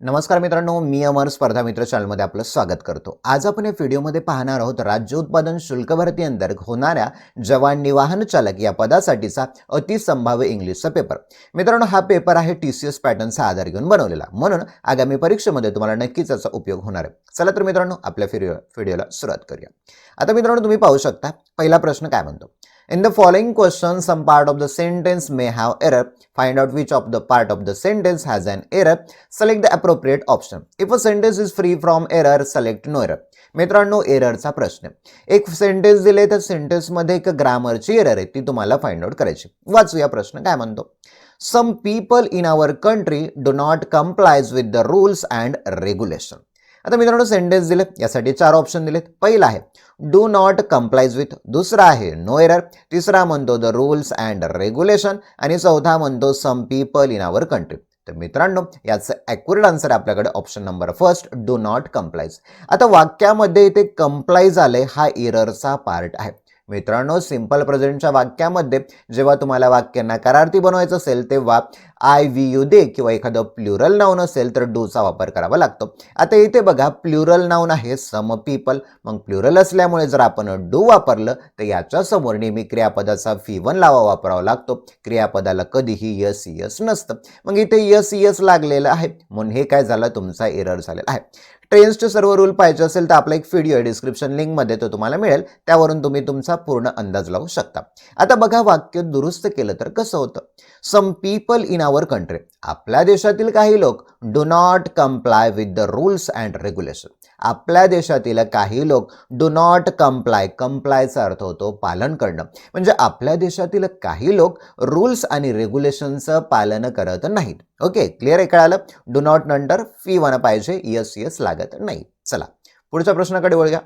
नमस्कार मित्रांनो मी अमर स्पर्धा मित्र चॅनलमध्ये आपलं स्वागत करतो. आज आपण या व्हिडिओमध्ये पाहणार आहोत राज्य उत्पादन शुल्क भरती अंतर्गत होणाऱ्या जवान निवाहन चालक या पदासाठीचा अतिसंभाव्य इंग्लिशचा पेपर मित्रांनो हा पेपर आहे टी सी एस पॅटर्नचा आधार घेऊन बनवलेला. म्हणून आगामी परीक्षेमध्ये तुम्हाला नक्कीच याचा उपयोग होणार आहे. चला तर मित्रांनो आपल्या व्हिडिओ व्हिडिओला सुरुवात करूया. आता मित्रांनो तुम्ही पाहू शकता पहिला प्रश्न काय म्हणतो? In the following question, some part of the sentence may have error. Find out which of the part of the sentence has an error. Select the appropriate option. If a sentence is free from error, select no error. मित्रांनो एररचा प्रश्न एक sentence दिले त्या सेंटेन्समध्ये एक ग्रामरची error आहे ती तुम्हाला find out करायची वाचूया प्रश्न काय म्हणतो some people in our country do not complies with the rules and regulation आता मित्रांनो सेंटेन्स दिले यासाठी चार ऑप्शन दिलेत. पहिला आहे डू नॉट कम्प्लाइज विथ दुसरा आहे नो एरर तिसरा म्हणतो द रूल्स अँड रेग्युलेशन आणि चौथा म्हणतो some people in our country तर मित्रांनो याचं ॲक्युरेट आन्सर आपल्याकडे. Option number first do not complies आता वाक्यामध्ये इथे कम्प्लाइज आले हा एररचा पार्ट आहे. मित्रांनो सिंपल प्रेझेंटच्या वाक्यामध्ये जेव्हा तुम्हाला वाक्यांना करार्थी बनवायचं असेल तेव्हा आय व्ही यू दे किंवा एखादं प्ल्युरल नाऊन असेल तर डूचा वापर करावा लागतो. आता इथे बघा प्लुरल नाऊन आहे सम पीपल मग प्लुरल असल्यामुळे जर आपण डू वापरलं तर याच्यासमोर नेहमी क्रियापदाचा फी वन लावा वापरावा लागतो. क्रियापदाला कधीही यस यस नसतं. मग इथे यस यस लागलेलं आहे. म्हणून हे काय झालं? तुमचा एरर झालेला आहे. ट्रेन्सचे सर्व रूल पाहिजे असेल तर आपला एक व्हिडिओ आहे डिस्क्रिप्शन लिंकमध्ये तो तुम्हाला मिळेल. त्यावरून तुम्ही तुमचा पूर्ण अंदाज लावू शकता. आता बघा वाक्य दुरुस्त केलं तर कसं होतं? Some people in our country आपल्या देशातील काही लोक do not comply with the rules and regulation आपल्या देशातील काही लोक डू नॉट कम्प्लाय कम्प्लायचा अर्थ होतो पालन करणं. म्हणजे आपल्या देशातील काही लोक रूल्स आणि रेग्युलेशनचं पालन करत नाहीत. ओके क्लिअर आहे कळालं? डू नॉट नंतर फी वन पाहिजे यस यस लागत नाही. चला पुढच्या प्रश्नाकडे वळूया.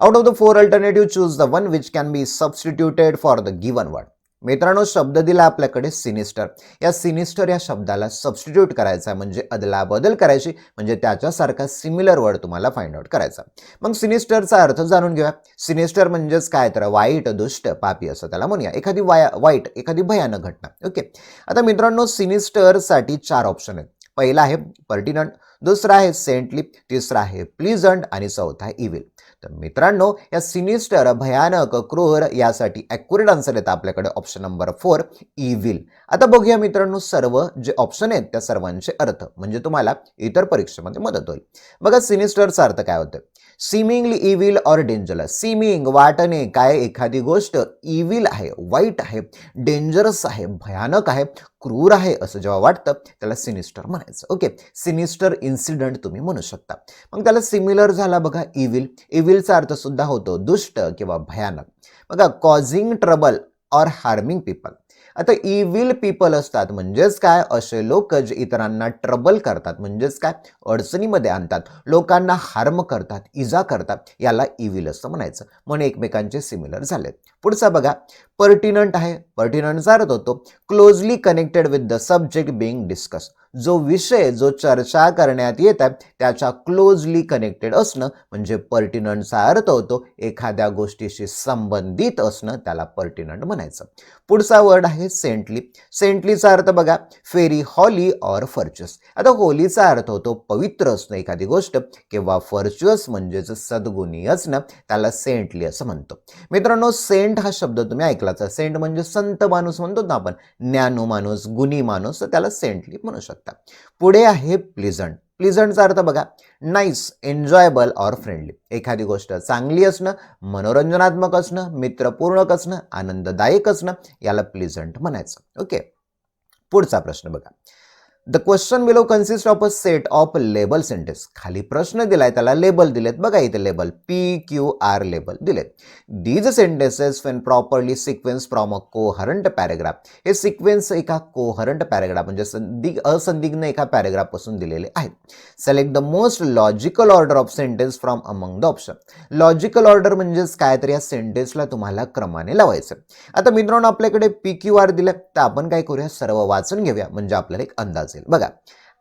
Out of the four alternative choose the one which can be substituted for the given word मित्रांनो शब्द दिला आपल्याकडे सिनिस्टर या सिनिस्टर या शब्दाला सबस्टिट्यूट करायचा म्हणजे अदलाबदल करायची म्हणजे त्याच्यासारखा सिमिलर वर्ड तुम्हाला फाइंड आउट करायचा. मग सिनिस्टरचा अर्थ जाणून घेऊया. सिनिस्टर म्हणजेच काय? तर वाईट दुष्ट पापी असं त्याला म्हणूया. एखादी वाया वाईट एखादी भयानक घटना. ओके आता मित्रांनो सिनिस्टरसाठी चार ऑप्शन आहेत. पहिला आहे पर्टिनंट दुसरा आहे सेंटली तिसरा आहे प्लिझंट आणि चौथा आहे इविल तर मित्रांनो या सिनिस्टर भयानक क्रूर यासाठी ॲक्युरेट आन्सर येतं आपल्याकडे ऑप्शन नंबर फोर इव्हिल आता बघूया मित्रांनो सर्व जे ऑप्शन आहेत त्या सर्वांचे अर्थ म्हणजे तुम्हाला इतर परीक्षेमध्ये मदत होईल. बघा सिनिस्टरचा अर्थ काय होतं seemingly evil or dangerous seeming वाटणे काय एखादी गोष्ट इविल आहे वाईट आहे डेंजरस आहे भयानक आहे क्रूर आहे असं जेव्हा वाटतं त्याला सिनिस्टर म्हणायचं. ओके सिनिस्टर इन्सिडंट तुम्ही म्हणू शकता. मग त्याला सिमिलर झाला बघा इविल इविलचा अर्थ सुद्धा होतो दुष्ट किंवा भयानक. बघा causing trouble or harming people आता इविल पीपल असतात. म्हणजेच काय? असे लोक जे इतरांना ट्रबल करतात. म्हणजेच काय? अडचणीमध्ये आणतात. लोकांना हार्म करतात इजा करतात. याला इविल असं म्हणायचं. म्हणून एकमेकांचे सिमिलर झालेत. पुढचा बघा. पर्टिनंट आहे. पर्टिनंटचा अर्थ होतो. Closely connected with the subject being discuss जो विषय जो चर्चा करण्यात येत आहे त्याच्या क्लोजली कनेक्टेड असणं म्हणजे पर्टिनंटचा अर्थ होतो एखाद्या गोष्टीशी संबंधित असणं त्याला पर्टिनंट म्हणायचं. पुढचा वर्ड आहे सेंटली सेंटलीचा अर्थ बघा फेरी हॉली ऑर फर्च्युअस आता होलीचा अर्थ होतो पवित्र असणं एखादी गोष्ट किंवा फर्च्युअस म्हणजेच सद्गुणी असणं त्याला सेंटली असं म्हणतो. मित्रांनो सेंट हा शब्द तुम्ही ऐकलाच सेंट म्हणजे संत माणूस म्हणतो ना आपण. ज्ञानू माणूस गुणी माणूस तर त्याला सेंटली म्हणू शकतो. पुढे आहे प्लिझंट प्लिझंटचा अर्थ बघा नाईस एन्जॉयबल ऑर फ्रेंडली एखादी गोष्ट चांगली असणं मनोरंजनात्मक असणं मित्रपूर्णक असणं आनंददायक असणं याला प्लिझंट म्हणायचं. ओके पुढचा प्रश्न बघा. The question below consist of a set of label sentence खाली प्रश्न दिलाय त्याला लेबल दिलेत. बघा इथे label P Q R label दिलेत. These sentences when properly sequence from a coherent paragraph हे सिक्वेन्स एका कोहरंट पॅरेग्राफ म्हणजे संदिग असंदिग्ध एका पॅरेग्राफपासून दिलेले आहेत. Select the most logical order of sentence from among the option logical order म्हणजेच काय? तर या सेंटेन्सला तुम्हाला क्रमाने लावायचं. आता मित्रांनो आपल्याकडे पी क्यू आर दिलं तर आपण काय करूया? सर्व वाचून घेऊया. म्हणजे आपल्याला एक अंदाज येईल. बघा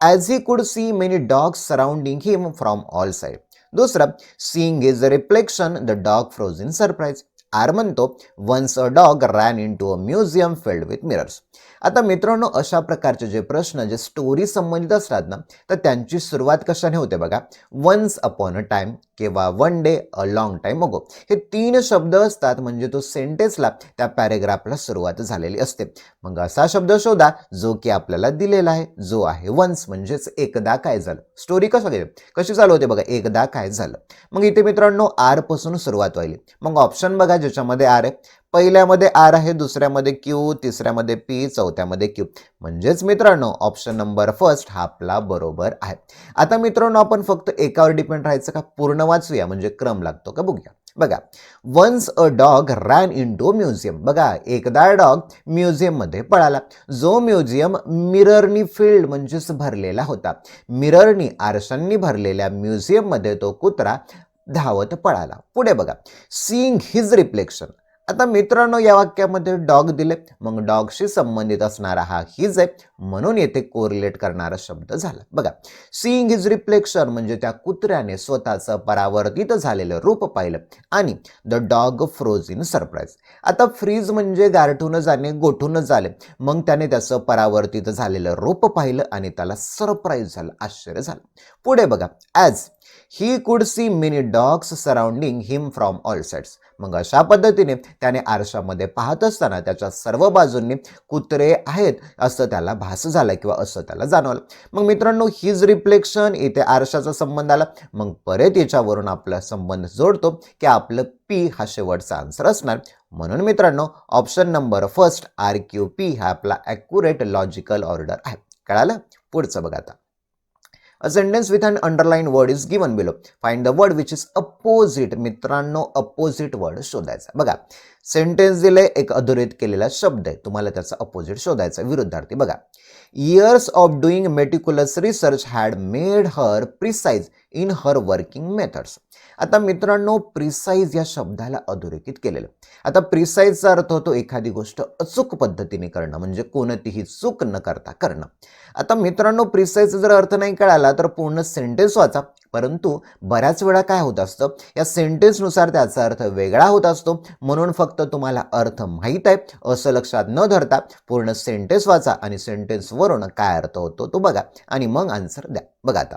as he could see many dogs surrounding him from all side दुसरं seeing is a reflection the dog froze in surprise R म्हणतो once a dog ran into a museum filled with mirrors आता मित्रांनो अशा प्रकारचे जे प्रश्न जे story संबंधित असतात ना तर त्यांची सुरुवात कशाने होते बघा? वन्स अपॉन अ टाइम किंवा one day a long time ago हे तीन शब्द असतात म्हणजे तो सेंटेन्सला त्या पॅरेग्राफला सुरुवात झालेली असते. मग असा शब्द शोधा जो की आपल्याला दिलेला आहे जो आहे वन्स म्हणजेच एकदा काय झालं. स्टोरी कसं गेली? कशी चालू होते बघा एकदा काय झालं. मग इथे मित्रांनो आरपासून सुरुवात व्हायली. मग ऑप्शन बघा ज्याच्यामध्ये आर आहे. पहिल्यामध्ये आर आहे दुसऱ्यामध्ये क्यू तिसऱ्यामध्ये पी चौथ्यामध्ये क्यू म्हणजेच मित्रांनो ऑप्शन नंबर फर्स्ट हा आपला बरोबर आहे. आता मित्रांनो आपण फक्त एकावर डिपेंड राहायचं का? पूर्ण वाचूया म्हणजे क्रम लागतो का? बघूया. बघा once a dog ran into museum बघा एकदा डॉग म्युझियममध्ये पळाला. जो म्युझियम मिररनी फील्ड म्हणजेच भरलेला होता. मिररनी आरशांनी भरलेल्या म्युझियममध्ये तो कुत्रा धावत पळाला. पुढे बघा. सीइंग हिज रिफ्लेक्शन आता मित्रांनो या वाक्यामध्ये डॉग दिले. मग डॉगशी संबंधित असणारा हा हिज आहे म्हणून येथे कोरिलेट करणारा शब्द झाला. बघा सीईंग हिज रिफ्लेक्शन म्हणजे त्या कुत्र्याने स्वतःचं परावर्तित झालेलं रूप पाहिलं आणि the dog froze in surprise आता फ्रीज म्हणजे गारठून जाणे गोठून झाले मग त्याने त्याचं परावर्तित झालेलं रूप पाहिलं आणि त्याला सरप्राईज झालं आश्चर्य झालं. पुढे बघा as he could see many dogs surrounding him from all sides मग अशा पद्धतीने त्याने आरशामध्ये पाहत असताना त्याच्या सर्व बाजूंनी कुत्रे आहेत असं त्याला भास झाला किंवा असं त्याला जाणवलं. मग मित्रांनो हिज रिफ्लेक्शन इथे आरशाचा संबंध आला. मग परत याच्यावरून आपला संबंध जोडतो की आपलं पी हा शेवटचा आन्सर असणार. म्हणून मित्रांनो option number first R Q P हा आपला ॲक्युरेट लॉजिकल ऑर्डर आहे. कळालं? पुढचं बघा आता. A sentence with an underline word is given below find the word which is opposite मित्रांनो अपोजिट वर्ड शोधायचा. बघा. सेंटेन्स दिले एक अधोरेत केलेला शब्द आहे. तुम्हाला त्याचा अपोजिट शोधायचा विरुद्धार्थी. बघा. Years of doing meticulous research had made her precise in her working methods आता मित्रांनो प्रिसाईज या शब्दाला अधोरेखित केलेलं. आता प्रिसाईजचा अर्थ होतो एखादी गोष्ट अचूक पद्धतीने करणं म्हणजे कोणतीही चूक न करता करणं. आता मित्रांनो प्रिसाईजचा जर अर्थ नाही कळाला तर पूर्ण सेंटेन्स वाचा. परंतु बऱ्याच वेळा काय होत असतं या सेंटेन्सनुसार त्याचा अर्थ वेगळा होत असतो. म्हणून फक्त तुम्हाला अर्थ माहीत आहे असं लक्षात न धरता पूर्ण सेंटेन्स वाचा आणि सेंटेन्सवरून काय अर्थ होतो तो बघा. आणि मग आन्सर द्या. बघा आता.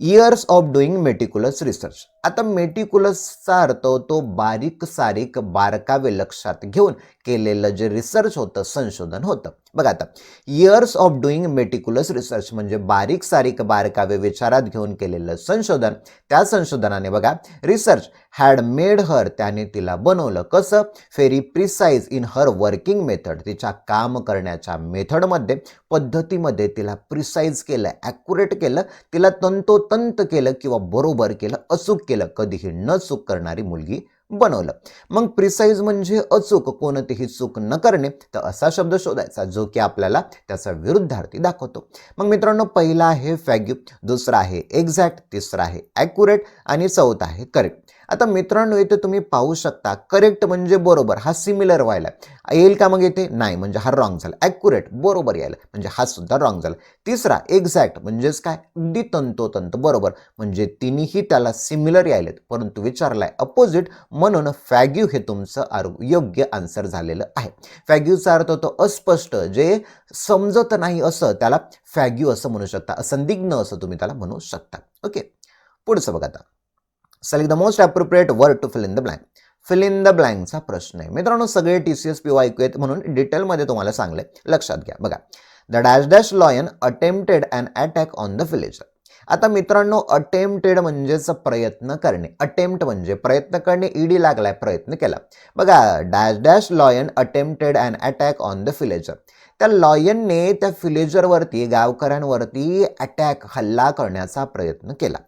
Years of doing meticulous research आता मेटिकुलसचा अर्थ होतो बारीक सारीक बारकावे लक्षात घेऊन केलेलं जे रिसर्च होतं संशोधन होतं. बघा आता years of doing meticulous research म्हणजे बारीक सारीक बारकावे विचारात घेऊन केलेलं संशोधन त्या संशोधनाने बघा रिसर्च हॅड मेड हर त्याने तिला बनवलं कसं? Very precise in her working method तिच्या काम करण्याच्या मेथडमध्ये पद्धतीमध्ये तिला प्रिसाईज केलं ॲक्युरेट केलं तिला तंतोतंत केलं किंवा बरोबर केलं अचूक केलं. कधीही न चूक करणारी मुलगी बनवलं. मग प्रिसाईज म्हणजे अचूक कोणतीही चूक न करणे तर असा शब्द शोधायचा जो की आपल्याला त्याचा विरुद्धार्थी दाखवतो. मग मित्रांनो पहिला आहे फॅग्यू दुसरा आहे एक्झॅक्ट तिसरा आहे ॲक्युरेट आणि चौथा आहे करेक्ट आता मित्रांनो इथे तुम्ही पाहू शकता करेक्ट म्हणजे बरोबर हा सिमिलर व्हायला. येईल का मग येते नाही म्हणजे हा रॉंग झाला. ॲक्युरेट बरोबर यायला. म्हणजे हा सुद्धा रॉंग झाला. तिसरा एक्झॅक्ट म्हणजेच काय? अगदी तंतोतंत बरोबर. म्हणजे तिन्ही त्याला सिमिलर यायलेत. परंतु विचारलाय अपोजिट म्हणून फॅग्यू हे तुमचं आरो योग्य आन्सर झालेलं आहे. फॅग्यूचा अर्थ होतो अस्पष्ट जे समजत नाही असं त्याला फॅग्यू असं म्हणू शकता. संदिग्न असं तुम्ही त्याला म्हणू शकता. ओके पुढचं बघा आता. Select the most appropriate word to fill in the blank fill in the ब्लँकचा प्रश्न आहे. मित्रांनो सगळे टी सी एस पी ऐकू आहेत म्हणून डिटेलमध्ये तुम्हाला सांगले लक्षात घ्या. बघा the dash dash lion attempted and attack on the villager आता मित्रांनो अटेम्प्टेड म्हणजेच प्रयत्न करणे. अटेम्प्ट म्हणजे प्रयत्न करणे ईडी लागलाय प्रयत्न केला. बघा dash dash lion attempted and attack on the villager त्या लॉयनने त्या फिलेजरवरती गावकऱ्यांवरती अटॅक हल्ला करण्याचा प्रयत्न केला.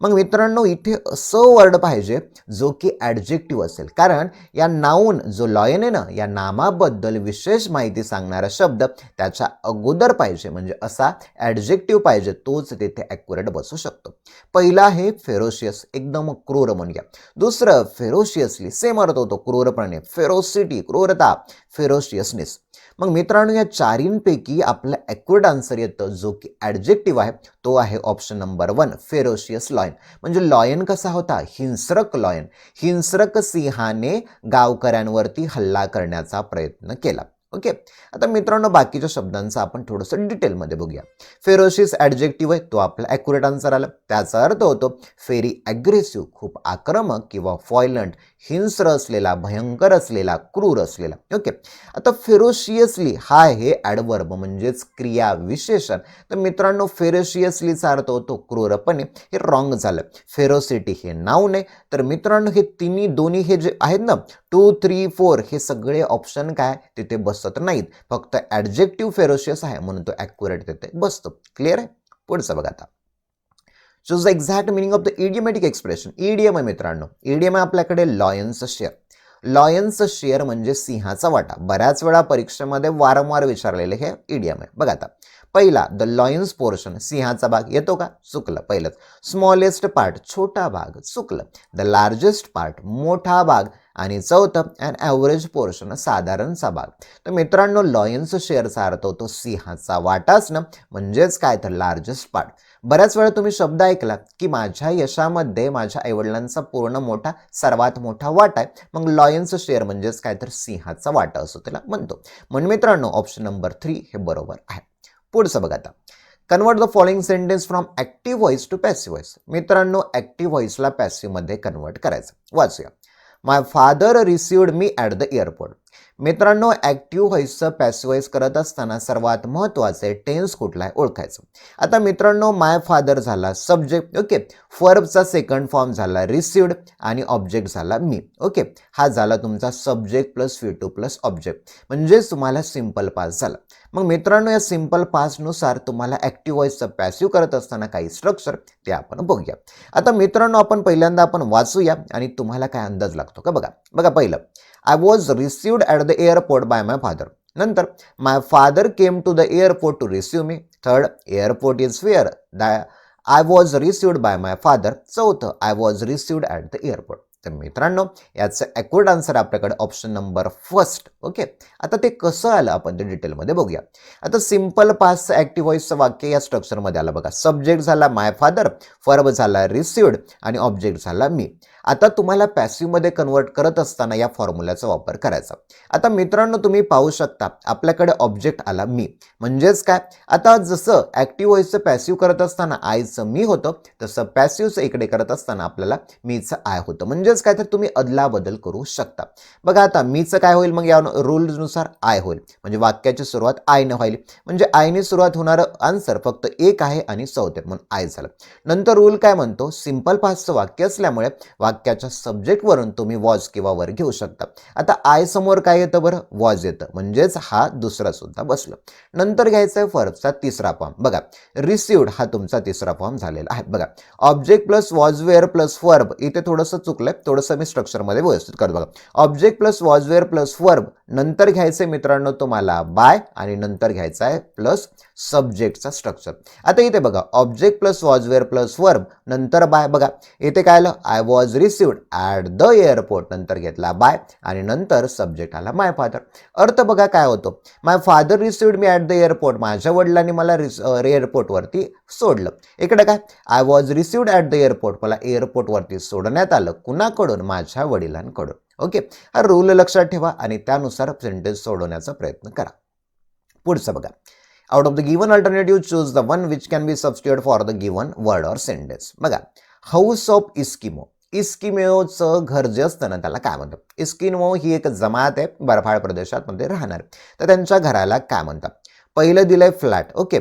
मग मित्रांनो इथे असं वर्ड पाहिजे जो की ॲडजेक्टिव्ह असेल. कारण या नाऊन जो लॉयने ना या नामाबद्दल विशेष माहिती सांगणारा शब्द त्याच्या अगोदर पाहिजे. म्हणजे असा ॲडजेक्टिव्ह पाहिजे तोच तिथे ॲक्युरेट बसू शकतो. पहिला आहे फेरोशियस एकदम क्रूर म्हणूया दुसरं फेरोशियसली सेम अर्थ होतो क्रूरपणे. फेरोसिटी क्रूरता फेरोशियसनेस मग मित्रांनो या चारींपैकी आपलं ॲक्युरेट आन्सर येतं जो की ॲडजेक्टिव्ह आहे तो आहे option number one ferocious lion म्हणजे लॉयन कसा होता? हिंस्रक लॉयन हिंस्रक सिंहाने गावकऱ्यांवरती हल्ला करण्याचा प्रयत्न केला. ओके आता मित्रांनो बाकीच्या शब्दांचं आपण थोडंसं डिटेलमध्ये बघूया. फेरोशिस ॲडजेक्टिव्ह आहे तो आपला ॲक्युरेट आन्सर आला. त्याचा अर्थ होतो फेरी ॲग्रेसिव्ह खूप आक्रमक किंवा फॉयलंट हिंस्र असलेला भयंकर असलेला क्रूर असलेला. ओके आता फेरोशियसली हा आहे ॲडवर्ब म्हणजेच क्रिया विशेषण तर मित्रांनो फेरोशियसलीचा अर्थ होतो क्रूरपणे. हे रॉंग झालं. फेरोसिटी हे नाव नाही तर मित्रांनो हे तिन्ही दोन्ही हे जे आहेत ना टू थ्री फोर हे सगळे ऑप्शन काय? तिथे बसत नाहीत. फक्त ॲडजेक्टिव्ह फेरोशियस आहे म्हणून तो ॲक्युरेट तिथे बसतो. क्लिअर आहे? पुढचं बघा आता. Choose the exact meaning of the idiomatic expression idiom आहे मित्रांनो. ईडीएम आहे आपल्याकडे लॉयन्स शेअर लॉयन्स शेअर म्हणजे सिंहाचा वाटा. बऱ्याच वेळा परीक्षेमध्ये वारंवार विचारलेले हे ईडीएम आहे. बघा आता. पहिला द लॉयन्स पोर्शन सिंहाचा भाग. येतो का? चुकलं. पहिलंच. स्मॉलेस्ट पार्ट छोटा भाग. चुकलं. द लार्जेस्ट पार्ट मोठा भाग. आणि चौथं अँड ॲव्हरेज पोर्शन साधारणचा भाग तर मित्रांनो लॉयन्स शेअरचा अर्थ होतो सिंहाचा वाटाच ना म्हणजेच काय तर लार्जेस्ट पार्ट बऱ्याच वेळा तुम्ही शब्द ऐकला की माझ्या यशामध्ये माझ्या आईवडिलांचा पूर्ण मोठा सर्वात मोठा वाटा आहे. मग लॉयन्स शेअर म्हणजेच काय तर सिंहाचा वाटा असं त्याला म्हणतो. म्हणून मित्रांनो ऑप्शन नंबर थ्री हे बरोबर आहे. पुढचं बघा आता. Convert the following sentence from active voice to passive voice मित्रांनो ॲक्टिव्ह व्हॉइसला पॅसिव्हमध्ये कन्वर्ट करायचं. वाचूया. My father received me at the airport मित्रांनो ॲक्टिव्ह व्हॉइसचं पॅसिव्ह व्हॉइस करत असताना सर्वात महत्त्वाचं आहे टेन्स कुठला आहे ओळखायचं. आता मित्रांनो माय फादर झाला सब्जेक्ट ओके फर्बचा सेकंड फॉर्म झाला रिसिवड आणि ऑब्जेक्ट झाला मी ओके हा झाला तुमचा subject plus V two plus object म्हणजेच तुम्हाला सिंपल पास झाला. मग मित्रांनो या सिंपल पासनुसार तुम्हाला ॲक्टिव्ह व्हॉइसचं पॅसिव्ह करत असताना काही स्ट्रक्चर ते आपण बघूया. आता मित्रांनो आपण पहिल्यांदा आपण वाचूया आणि तुम्हाला काय अंदाज लागतो का? बघा बघा पहिलं. I was received at the airport by my father नंतर my father came to the airport to receive me third airport is fair the I was received by my father चौथं I was received at the airport तर मित्रांनो याचं accurate answer आपल्याकडे option number first okay आता ते कसं आलं आपण ते डिटेलमध्ये बघूया. आता सिंपल पास ॲक्टिव्ह व्हॉइसचं वाक्य या स्ट्रक्चरमध्ये आलं बघा. सब्जेक्ट झाला माय फादर फर्ब झाला रिसिवड आणि ऑब्जेक्ट झाला मी. आता तुम्हाला पॅसिवमध्ये कन्वर्ट करत असताना या फॉर्म्युल्याचा वापर करायचा. आता मित्रांनो तुम्ही पाहू शकता आपल्याकडे ऑब्जेक्ट आला मी. म्हणजेच काय? आता जसं ॲक्टिव्ह व्हॉइसचं पॅसिव्ह करत असताना आयचं मी होतं तसं पॅसिव्हचं इकडे करत असताना आपल्याला मीचं आय होतं. म्हणजेच काय? तर तुम्ही अदलाबदल करू शकता. बघा आता मीचं काय होईल? मग या रूल्सनुसार आय होईल. म्हणजे वाक्याची सुरुवात आयनं व्हायली. म्हणजे आयने सुरुवात होणारं आन्सर फक्त एक आहे आणि चौथे. म्हणून आय झालं. नंतर रूल काय म्हणतो? सिंपल पासचं वाक्य असल्यामुळे वाक्य वाक्याच्या सब्जेक्टवरून तुम्ही वॉज किंवा वर घेऊ शकता. आता आय समोर काय येतं बरं? वॉज येतं. म्हणजेच हा दुसरा सुद्धा बसलं. नंतर घ्यायचा आहे फर्बचा तिसरा फॉर्म बघा रिसिवड हा तुमचा तिसरा फॉर्म झालेला आहे. बघा object plus was were plus verb इथे थोडंसं चुकलंय. थोडंसं मी स्ट्रक्चरमध्ये व्यवस्थित करतो. बघा object plus was were plus verb नंतर घ्यायचं मित्रांनो तुम्हाला बाय आणि नंतर घ्यायचं आहे प्लस सब्जेक्टचा स्ट्रक्चर आता इथे बघा object plus was were plus verb नंतर बाय बघा इथे काय आलं? I was received at the airport नंतर घेतला बाय आणि नंतर सब्जेक्ट आला माय फादर अर्थ बघा काय होतो? My father received me at the airport माझ्या वडिलांनी मला रिस एअरपोर्टवरती सोडलं. इकडे काय? I was received at the airport मला एअरपोर्टवरती सोडण्यात आलं कुणाकडून? माझ्या वडिलांकडून. ओके हा रूल लक्षात ठेवा आणि त्यानुसार सेंटेन्स सोडवण्याचा प्रयत्न करा. पुढचं बघा. Out of the given alternative choose the one which can be substitute for the given word or sentence बघा हाऊस ऑफ इस्किमो इस्किमेओचं घर जे असतं ना त्याला काय म्हणतात? इस्किमो ही एक जमात आहे बर्फाळ प्रदेशातमध्ये राहणार. तर त्यांच्या घराला काय म्हणतात? पहिलं दिलं आहे फ्लॅट ओके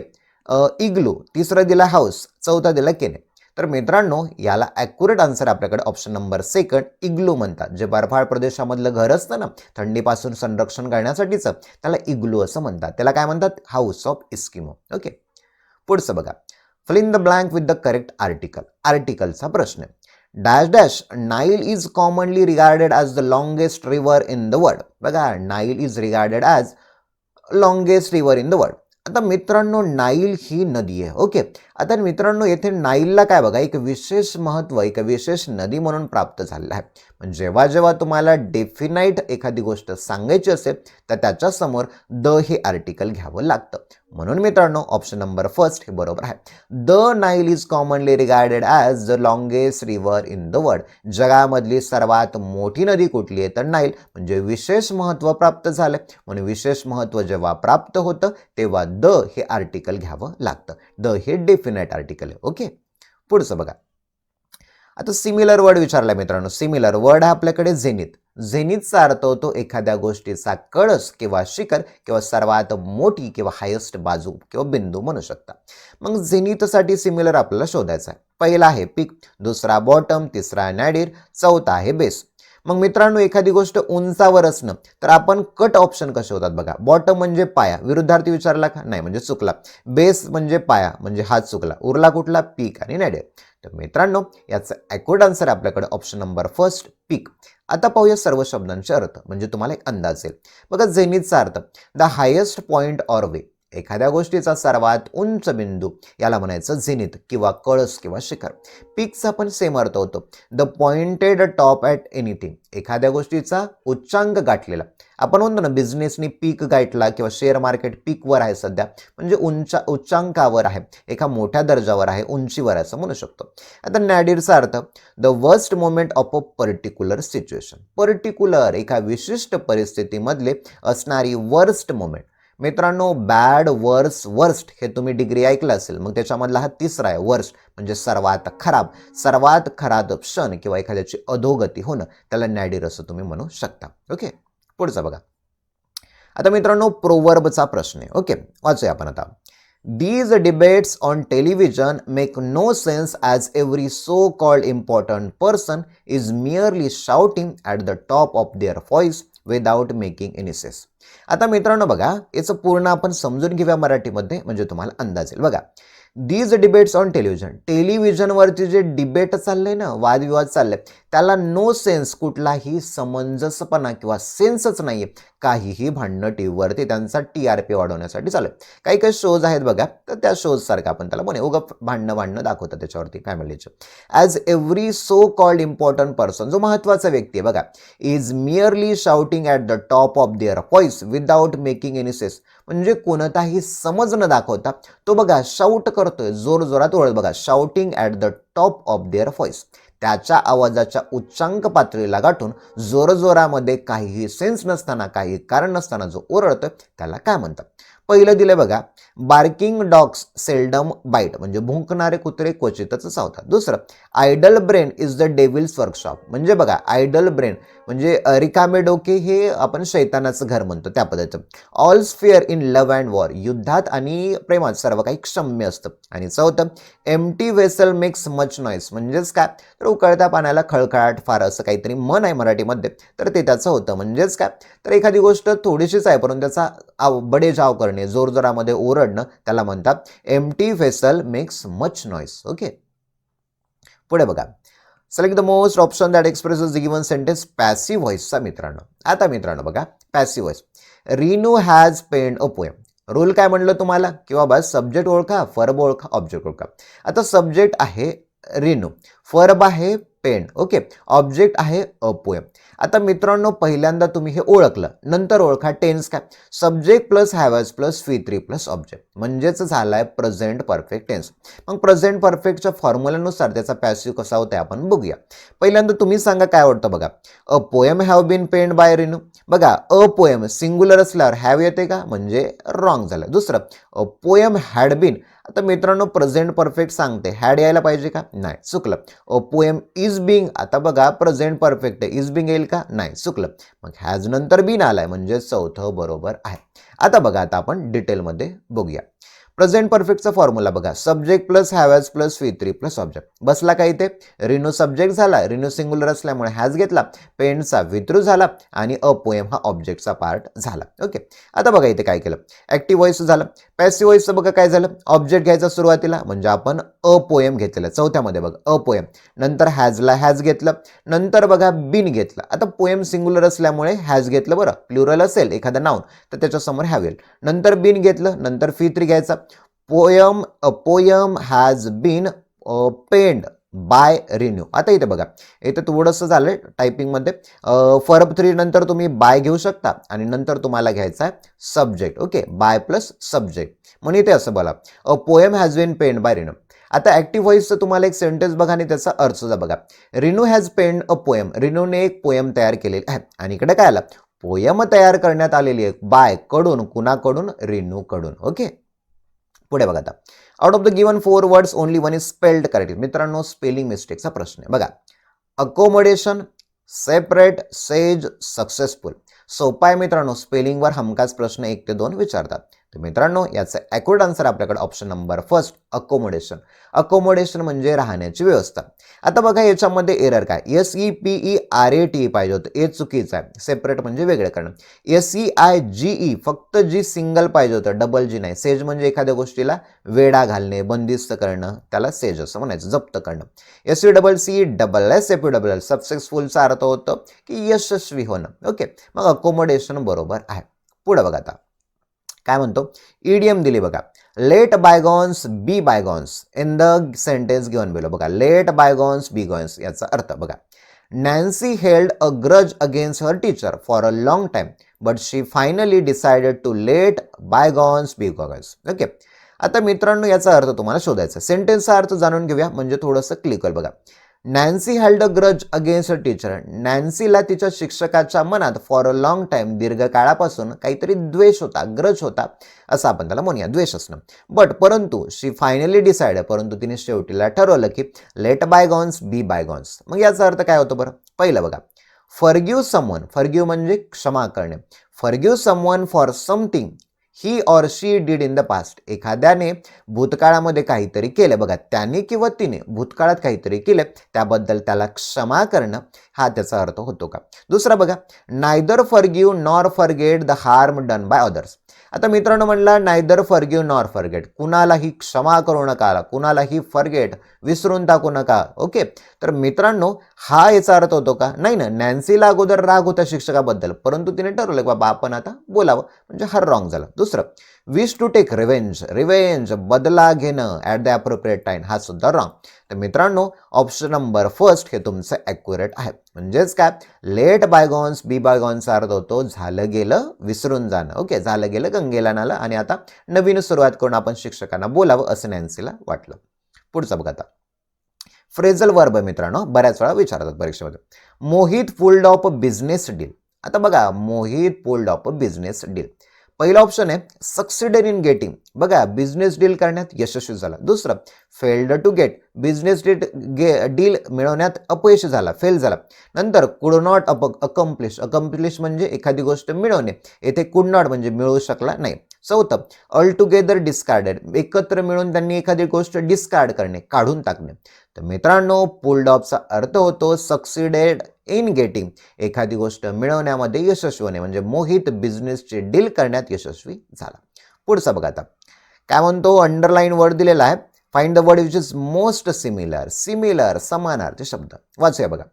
इग्लू तिसरं दिलं हाऊस चौथा दिला केने तर मित्रांनो याला ॲक्युरेट आन्सर आपल्याकडे ऑप्शन नंबर सेकंड इग्लू म्हणतात. जे बर्फाळ प्रदेशामधलं घर असतं ना थंडीपासून संरक्षण करण्यासाठीचं त्याला इग्लू असं म्हणतात. त्याला काय म्हणतात? हाऊस ऑफ इस्किमो ओके पुढचं बघा. Fill the blank with the correct article आर्टिकलचा प्रश्न dash dash Nile is commonly regarded as the longest river in the world बघा Nile is regarded as longest river in the world आता मित्रांनो Nile ही नदी आहे. Okay आता मित्रांनो येथे नाईलला काय बघा एक विशेष महत्त्व एक विशेष नदी म्हणून प्राप्त झालेलं आहे. पण जेव्हा जेव्हा तुम्हाला डेफिनाईट एखादी गोष्ट सांगायची असेल तर त्याच्यासमोर द हे आर्टिकल घ्यावं लागतं. म्हणून मित्रांनो ऑप्शन नंबर फर्स्ट हे बरोबर आहे. The Nile is commonly regarded as the longest river in the world. जगामधली सर्वात मोठी नदी कुठली आहे? तर नाईल. म्हणजे विशेष महत्त्व प्राप्त झालं. म्हणून विशेष महत्त्व जेव्हा प्राप्त होतं तेव्हा द हे आर्टिकल घ्यावं लागतं. द हे डेफिनेट आर्टिकल आहे. ओके पुढचं बघा. आता सिमिलर वर्ड विचारला मित्रांनो. सिमिलर वर्ड हा आपल्याकडे झेनित झेनितचा अर्थ होतो एखाद्या गोष्टीचा कळस किंवा शिखर किंवा सर्वात मोठी किंवा हायेस्ट बाजू किंवा बिंदू म्हणू शकता. मग झेनितसाठी सिमिलर आपल्याला शोधायचा आहे. पहिला आहे पीक दुसरा बॉटम तिसरा नॅडीर चौथा आहे बेस मग मित्रांनो एखादी गोष्ट उंचावर असणं तर आपण कट ऑप्शन कसे होतात बघा. बॉटम म्हणजे पाया. विरुद्धार्थी विचारला का? नाही म्हणजे चुकला. बेस म्हणजे पाया म्हणजे हात चुकला. उरला कुठला? पीक आणि नॅडेर तर मित्रांनो याचं ॲक्युरेट आन्सर आपल्याकडे ऑप्शन नंबर फर्स्ट पीक आता पाहूया सर्व शब्दांचे अर्थ. म्हणजे तुम्हाला एक अंदाज येईल. बघा झेनीचा अर्थ. The highest point or way एखाद्या गोष्टीचा सर्वात उंच बिंदू याला म्हणायचं झिनित किंवा कळस किंवा शिखर. पीकचा पण सेम अर्थ होतो the pointed top at anything एखाद्या गोष्टीचा उच्चांक गाठलेला. आपण म्हणतो ना बिझनेसनी पीक गाठला किंवा शेअर मार्केट पीकवर आहे सध्या. म्हणजे उंचा उच्चांकावर आहे. एका मोठ्या दर्जावर आहे उंचीवर आहे असं म्हणू शकतो. आता नॅडीरचा अर्थ the worst moment of a particular situation particular एका विशिष्ट परिस्थितीमधले असणारी वर्स्ट मोमेंट मित्रांनो बॅड वर्स वर्स्ट हे तुम्ही डिग्री ऐकलं असेल मग त्याच्यामधला हा तिसरा आहे वर्स्ट म्हणजे सर्वात खराब. सर्वात खराब क्षण किंवा एखाद्याची अधोगती होणं त्याला नॅडीर असं तुम्ही म्हणू शकता. ओके पुढचा बघा. आता मित्रांनो प्रोवर्बचा प्रश्न आहे. ओके वाचूया आपण आता. These debates on television make no sense as every so called important person is merely shouting at the top of their voice without making any sense आता मित्रांनो बघा याचं पूर्ण आपण समजून घेऊया मराठीमध्ये म्हणजे तुम्हाला अंदाज येईल. बघा दीज डिबेट्स ऑन टेलिव्हिजन टेलिव्हिजनवरती जे डिबेट चालले ना वादविवाद चालले त्याला नो सेन्स कुठलाही समंजसपणा किंवा सेन्सच नाही आहे काहीही भांडणं टी व्हीवरती त्यांचा टी आर पी वाढवण्यासाठी चालू आहे काही काही शोज आहेत बघा तर त्या शोजसारखं आपण त्याला म्हणे उगं भांडणं भांडणं दाखवतं त्याच्यावरती फॅमिलीचं as every so called important person जो महत्त्वाचा व्यक्ती आहे बघा is merely shouting at the top of their voice without making any cess म्हणजे कोणताही समज न दाखवता तो बघा शाऊट करतोय जोर जोरात ओळख बघा shouting at the top of their voice त्याच्या आवाजाच्या उच्चांक पातळीला गाठून जोरजोरामध्ये काहीही सेन्स नसताना काही कारण नसताना जो ओरडतोय त्याला काय म्हणतात? पहिलं दिलं बघा बार्किंग डॉग्स सेल्डम बाईट म्हणजे भुंकणारे कुत्रे क्वचितच चावतात. दुसरं idle brain is the devil's workshop. म्हणजे बघा आयडल ब्रेन म्हणजे रिकामे डोके हे आपण शैतानाचं घर म्हणतो त्या पद्धतीचं. All is fair in love and war युद्धात आणि प्रेमात सर्व काही क्षम्य असतं आणि चौथं empty vessel makes much noise म्हणजेच काय? तर उकळत्या पाण्याला खळखळाट फार असं काहीतरी मन आहे मराठीमध्ये. तर ते त्याचं होतं. म्हणजेच काय? तर एखादी गोष्ट थोडीशीच आहे परंतु त्याचा आव बडेजाव करणे जोरजोरामध्ये ओरड ओरडणं त्याला म्हणतात empty vessel makes much noise okay पुढे बघा. Select the most option that expresses the given sentence passive व्हॉइसचा मित्रांनो. आता मित्रांनो बघा पॅसिव्ह व्हॉइस रिनू हॅज पेंड अ पोएम रूल काय म्हणलं तुम्हाला? किंवा बस सब्जेक्ट ओळखा फर्ब ओळखा ऑब्जेक्ट ओळखा. आता सब्जेक्ट आहे रिनू फर्ब आहे पेन ओके ऑब्जेक्ट आहे अ पोएम आता मित्रांनो पहिल्यांदा तुम्ही हे ओळखलं. नंतर ओळखा टेन्स काय? Subject plus have has plus V three plus object म्हणजेच झाला आहे प्रेझेंट परफेक्ट टेन्स मग प्रेझेंट परफेक्टच्या फॉर्म्युल्यानुसार त्याचा पॅसिव्ह कसा होता आपण बघूया. पहिल्यांदा तुम्ही सांगा काय आवडतं बघा. A poem have been penned by Rinu बघा अ पोएम सिंग्युलर असल्यावर हॅव येते का? म्हणजे रॉंग झालं. दुसरं अ पोएम हॅड बीन आता मित्रांनो प्रेझेंट परफेक्ट सांगते. हॅड यायला पाहिजे का? नाही. चुकलं. अ पोएम इज बिंग आता बघा प्रेझेंट परफेक्ट आहे. इज बिंग येईल का? नाही. चुकलं. मग हॅज नंतर बिन आलाय. म्हणजे चौथं बरोबर आहे. आता बघा आता आपण डिटेलमध्ये बघूया. प्रेझेंट परफेक्टचा फॉर्म्युला बघा. Subject plus have has plus V three plus object बसला काय इथे? रिनो सब्जेक्ट झाला. रिनो सिंग्युलर असल्यामुळे हॅज घेतला. पेंटचा विथ्रू झाला आणि अ पोएम हा ऑब्जेक्टचा पार्ट झाला. ओके आता बघा इथे काय केलं? ॲक्टिव्ह व्हॉइस झालं. पॅसिव्ह व्हॉइसचं बघा काय झालं? ऑब्जेक्ट घ्यायचा सुरुवातीला म्हणजे आपण अ पोएम घेतलेलं. चौथ्यामध्ये बघा. अ पोएम नंतर हॅजला हॅज घेतलं. नंतर बघा बिन घेतलं. आता पोएम सिंग्युलर असल्यामुळे हॅज घेतलं बरं. प्लुरल असेल एखादं नाऊन तर त्याच्यासमोर हॅव येईल. नंतर बिन घेतलं. नंतर फी थ्री घ्यायचा. Poem a poem has been penned by Rinu आता इथे बघा. इथे थोडंसं झालं टायपिंगमध्ये फरब थ्री नंतर तुम्ही बाय घेऊ शकता आणि नंतर तुम्हाला घ्यायचा आहे subject okay by plus subject म्हणून इथे असं बोला. A poem has been penned by Renu आता ॲक्टिव्ह व्हॉइसचं तुम्हाला एक सेंटेन्स बघा आणि त्याचा अर्थ सुद्धा बघा. रिनू हॅज पेंड अ पोएम रिनूने एक पोएम तयार केलेली आहे. आणि इकडे काय आलं? पोयम तयार करण्यात आलेली आहे. बायकडून कुणाकडून? रिन्यू कडून. ओके पुढे बघा आता. Out of the given four words only one is spelled correct मित्रांनो स्पेलिंग मिस्टेकचा प्रश्न आहे. बघा. अकोमोडेशन सेपरेट सेज सक्सेसफुल सोपा आहे मित्रांनो. स्पेलिंगवर हमखास प्रश्न एक ते दोन विचारतात. तर मित्रांनो याचं ॲक्युरेट आन्सर आपल्याकडे option number first accommodation accommodation म्हणजे राहण्याची व्यवस्था. आता बघा याच्यामध्ये एरर काय? S E P E R A T पाहिजे होतं. ए चुकीचं आहे. सेपरेट म्हणजे वेगळं करणं. S E I G E फक्त जी सिंगल पाहिजे होतं डबल जी नाही. सेज म्हणजे एखाद्या गोष्टीला वेडा घालणे बंदिस्त करणं त्याला सेज असं म्हणायचं जप्त करणं. S U double C double S F U double L सक्सेसफुलचा अर्थ होतं की यशस्वी होणं. ओके मग अकोमोडेशन बरोबर आहे. पुढं बघा आता. काय म्हणतो? ईडीएम दिली बघा. Let bygones be bygones in the sentence given below बघा लेट बायगॉन्स बी गॉन्स याचा अर्थ बघा. Nancy held a grudge against her teacher for a long time but she finally decided to let bygones be gones okay आता मित्रांनो याचा अर्थ तुम्हाला शोधायचा सेंटेन्सचा अर्थ जाणून घेऊया. म्हणजे थोडंसं क्लिकल बघा. Nancy held a grudge against a teacher नॅन्सीला तिच्या शिक्षकाच्या मनात फॉर अ लाँग टाईम दीर्घकाळापासून काहीतरी द्वेष होता ग्रज होता असं आपण त्याला म्हणूया द्वेष असणं बट परंतु शी फायनली डिसाइड परंतु तिने शेवटीला ठरवलं की लेट बायगॉन्स बी बायगॉन्स मग याचा अर्थ काय होतो बरं? पहिलं बघा. फर्ग्यू समवन फर्ग्यू म्हणजे क्षमा करणे. Forgive someone for something he or she did in the past एखाद्याने भूतकाळामध्ये काहीतरी केलं. बघा त्याने किंवा तिने भूतकाळात काहीतरी केलं त्याबद्दल त्याला क्षमा करणं हा त्याचा अर्थ होतो का? दुसरा बघा neither forgive nor forget the harm done by others आता मित्रांनो म्हणला नायदर फॉरगिव्ह नॉर फॉरगेट. कुणालाही क्षमा करू नका कुणालाही फॉरगेट विसरून टाकू नका ओके? तर मित्रांनो हा याचा अर्थ होतो का? नाही ना नॅन्सीला अगोदर राग होता शिक्षकाबद्दल परंतु तिने ठरवलं की बाबा आपण आता बोलावं. म्हणजे हर रॉंग झालं. दुसरं wish to take revenge revenge बदला घेणं ॲट द अप्रोप्रिएट टाइम हा सुद्धा रॉंग तर मित्रांनो ऑप्शन नंबर फर्स्ट हे तुमचं ॲक्युरेट आहे. म्हणजेच काय? लेट बायगॉन्स बी बायगॉन्सचा अर्थ होतो झालं गेलं विसरून जाणं. ओके झालं गेलं गंगेला नालं. आणि आता नवीन सुरुवात करून आपण शिक्षकांना बोलावं असं नॅन्सीला वाटलं. पुढचं बघा आता. फ्रेझल वर्ब मित्रांनो बऱ्याच वेळा विचारतात परीक्षेमध्ये. Mohit pulled off business deal आता बघा Mohit pulled off business deal पहिला ऑप्शन आहे सक्सिडेड इन गेटिंग बघा बिझनेस डील करण्यात यशस्वी झाला. दुसरं failed to get business डीट gay deal मिळवण्यात अपयश झाला फेल झाला. नंतर कुड नॉट अप अकम्प्लिश अकम्प्लिश म्हणजे एखादी गोष्ट मिळवणे. येथे कुड नॉट म्हणजे मिळवू शकला नाही. चौथं ऑल टुगेदर डिस्कार्डेड एकत्र मिळून त्यांनी एखादी गोष्ट डिस्कार्ड करणे काढून टाकणे. तर मित्रांनो पुल्ड ऑफचा अर्थ होतो सक्सिडेड इन गेटिंग एखादी गोष्ट मिळवण्यामध्ये यशस्वी होणे म्हणजे मोहित बिझनेसचे डील करण्यात यशस्वी झाला. पुढचा बघा आता. काय म्हणतो? अंडरलाईन वर्ड दिलेला आहे. Find the word which is most similar similar समानार्थी शब्द वाचूया बघा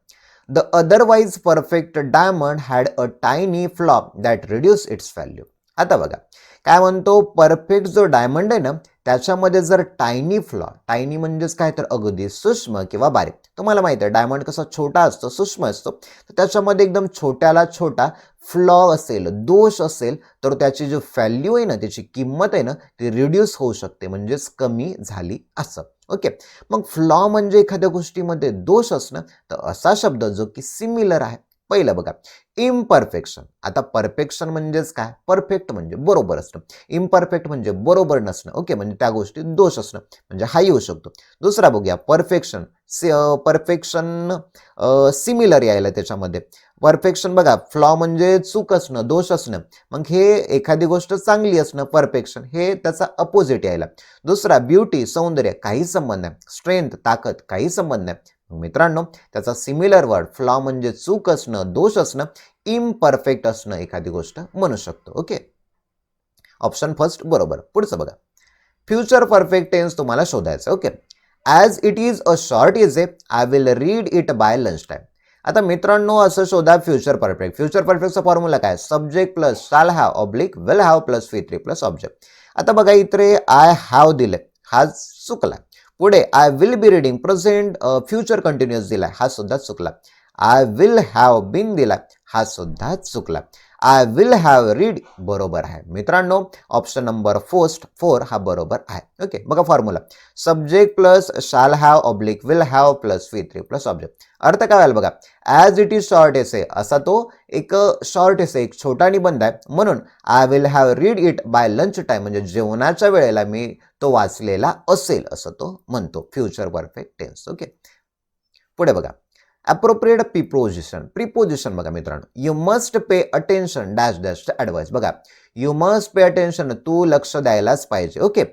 the otherwise perfect diamond had a tiny flop that reduce its value आता बघा काय म्हणतो? परफेक्ट जो डायमंड आहे ना त्याच्यामध्ये जर टायनी फ्लॉ टायनी म्हणजेच काय तर अगदी सूक्ष्म किंवा बारीक. तुम्हाला माहिती आहे डायमंड कसा छोटा असतो सूक्ष्म असतो. तर त्याच्यामध्ये एकदम छोट्याला छोटा फ्लॉ असेल दोष असेल तर त्याची जी व्हॅल्यू आहे ना त्याची किंमत आहे ना ती रिड्यूस होऊ शकते म्हणजेच कमी झाली असं. ओके मग फ्लॉ म्हणजे एखाद्या गोष्टीमध्ये दोष असणं तर असा शब्द जो की सिमिलर आहे. पहिलं बघा इम्परफेक्शन आता परफेक्शन म्हणजेच काय? परफेक्ट म्हणजे बरोबर असणं. इम्परफेक्ट म्हणजे बरोबर नसणं. ओके म्हणजे त्या गोष्टीत दोष असणं. म्हणजे हाही होऊ शकतो. दुसरा बघूया परफेक्शन परफेक्शन सिमिलर यायला त्याच्यामध्ये. परफेक्शन बघा फ्लॉ म्हणजे चूक असणं दोष असणं. मग हे एखादी गोष्ट चांगली असणं परफेक्शन हे त्याचा अपोजिट यायला. दुसरा ब्युटी सौंदर्य काही संबंध नाही. स्ट्रेंथ ताकद काही संबंध नाही. मित्रांनो त्याचा सिमिलर वर्ड फ्लॉ म्हणजे चूक असणं दोष असणं इम्परफेक्ट असणं एखादी गोष्ट म्हणू शकतो. ओके ऑप्शन फर्स्ट बरोबर. पुढचं बघा. फ्युचर परफेक्ट टेन्स तुम्हाला शोधायचं okay as it is a short essay I will read it by lunch time आता मित्रांनो असं शोधा फ्युचर परफेक्ट फ्युचर परफेक्टचा फॉर्म्युला काय? Subject plus shall have oblique will have plus V three plus object आता बघा इथे आय हॅव दिले. हा चुकला. पुढे I will be reading present future continuous दिला हा सुद्धा चुकला. आय विल हॅव बीन दिला हा सुद्धा चुकला. आय विल हॅव रीड बरोबर आहे. मित्रांनो ऑप्शन नंबर फोस्ट फोर हा बरोबर आहे. ओके बघा formula subject plus shall have oblique will have plus V three plus object अर्थ काय व्हायला बघा? As it is short essay असा तो एक शॉर्ट एसे एक छोटा निबंध आहे. म्हणून I will have read it by lunch time म्हणजे जेवणाच्या वेळेला मी तो वाचलेला असेल असं तो म्हणतो. फ्युचर परफेक्ट टेन्स ओके पुढे बघा. अप्रोप्रिएट प्रिपोजिशन प्रिपोजिशन बघा मित्रांनो. You must pay attention dash dash advice बघा. यू मस्ट पे अटेन्शन तू लक्ष द्यायलाच पाहिजे. Okay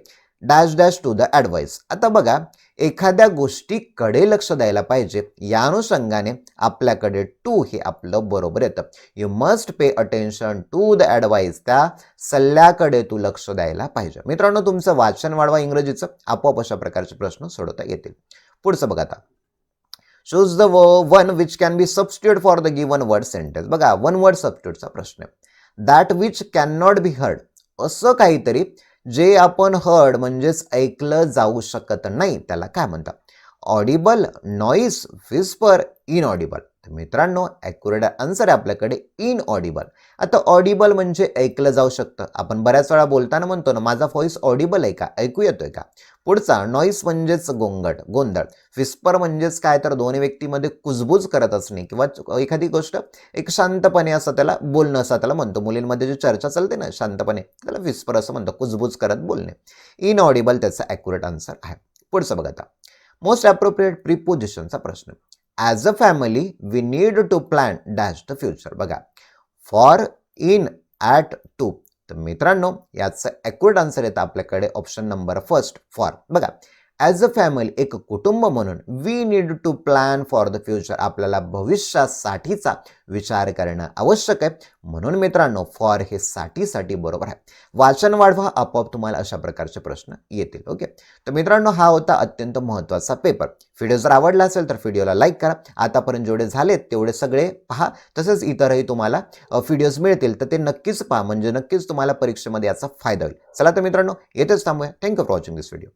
dash dash to the advice आता बघा. एखाद्या गोष्टीकडे लक्ष द्यायला पाहिजे. या अनुषंगाने आपल्याकडे टू हे आपलं बरोबर येतं. You must pay attention to the advice त्या सल्ल्याकडे तू लक्ष द्यायला पाहिजे. मित्रांनो तुमचं वाचन वाढवा इंग्रजीचं. आपोआप अशा प्रकारचे प्रश्न सोडवता येतील. पुढचं बघा आता. Choose the one which can be substitute for the given word sentence बघा वन वर्ड सबस्टिट्यूटचा प्रश्न आहे. That which can not be heard असं काहीतरी जे आपण हर्ड म्हणजेच ऐकलं जाऊ शकत नाही त्याला काय म्हणतात? ऑडिबल नॉईस विस्पर इनऑडिबल तर मित्रांनो ॲक्युरेट आन्सर आहे आपल्याकडे इनऑडिबल आता ऑडिबल म्हणजे ऐकलं जाऊ शकतं. आपण बऱ्याच वेळा बोलताना म्हणतो ना माझा व्हॉइस ऑडिबल आहे का? ऐकू येतोय का? पुढचा नॉईस म्हणजेच गोंगट गोंधळ. विस्पर म्हणजेच काय? तर दोन्ही व्यक्तीमध्ये कुजबूज करत असणे किंवा एखादी गोष्ट एक शांतपणे असं त्याला बोलणं असं त्याला म्हणतो. मुलींमध्ये जी चर्चा चालते ना शांतपणे त्याला विस्पर असं म्हणतो कुजबूज करत बोलणे. इनऑडिबल त्याचा ॲक्युरेट आन्सर आहे. पुढचं बघा आता. मोस्ट अप्रोप्रिएट प्रिपोजिशनचा प्रश्न. As a family we need to plan dash the future बघा फॉर इन ॲट टू तर मित्रांनो याचं ॲक्युरेट आन्सर येतं आपल्याकडे ऑप्शन नंबर फर्स्ट फॉर बघा ॲज अ फॅमिली एक कुटुंब म्हणून we need to plan for the future आपल्याला भविष्यासाठीचा विचार करणं आवश्यक आहे. म्हणून मित्रांनो फॉर हे साठीसाठी बरोबर आहे. वाचन वाढवा आपोआप तुम्हाला अशा प्रकारचे प्रश्न येतील. ओके तर मित्रांनो हा होता अत्यंत महत्त्वाचा पेपर व्हिडिओ जर आवडला असेल तर व्हिडिओला लाईक करा. आतापर्यंत जेवढे झालेत तेवढे सगळे पहा. तसेच इतरही तुम्हाला व्हिडिओज मिळतील तर ते नक्कीच पहा. म्हणजे नक्कीच तुम्हाला परीक्षेमध्ये याचा फायदा होईल. चला तर मित्रांनो येथेच थांबूया. Thank you for watching this video